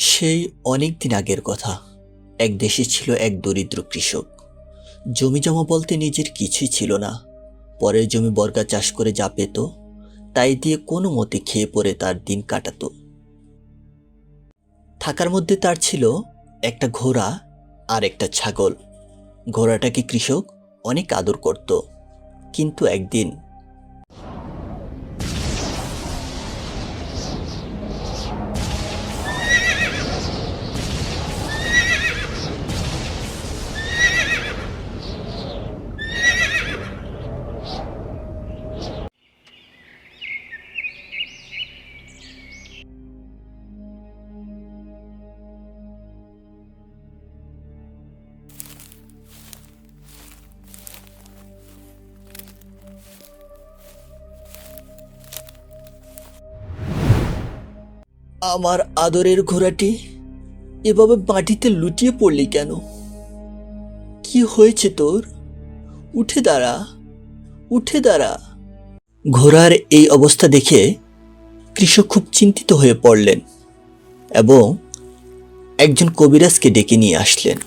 সেই অনেক দিন আগের কথা। এক দেশে ছিল এক দরিদ্র কৃষক। জমি জমা বলতে নিজের কিছুই ছিল না। পরের জমি বর্গা চাষ করে যা পেত, তাই দিয়ে কোনো মতে খেয়ে পড়ে তার দিন কাটাতো। থাকার মধ্যে তার ছিল একটা ঘোড়া আর একটা ছাগল। ঘোড়াটাকে কৃষক অনেক আদর করত। কিন্তু একদিন আমার আদরের ঘোড়াটি এভাবে মাটিতে লুটিয়ে পড়লি কেন? কি হয়েছে তোর? উঠে দাঁড়া উঠে দাঁড়া। ঘোড়ার এই অবস্থা দেখে কৃষক খুব চিন্তিত হয়ে পড়লেন এবং একজন কবিরাজকে ডেকে নিয়ে আসলেন।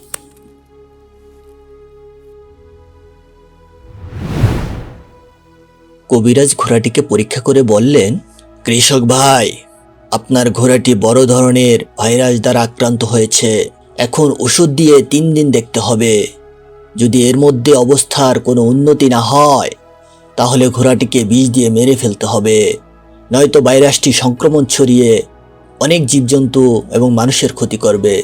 কবিরাজ ঘোড়াটিকে পরীক্ষা করে বললেন, কৃষক ভাই আপনার ঘোড়াটি বড় ধরনের ভাইরাস দ্বারা আক্রান্ত হয়েছে। এখন ওষুধ দিয়ে তিন দিন দেখতে হবে। যদি এর মধ্যে অবস্থার কোনো উন্নতি না হয়, তাহলে ঘোড়াটিকে বিষ দিয়ে মেরে ফেলতে হবে। নয়তো ভাইরাসটি সংক্রমণ ছড়িয়ে অনেক জীবজন্তু এবং মানুষের ক্ষতি করবে।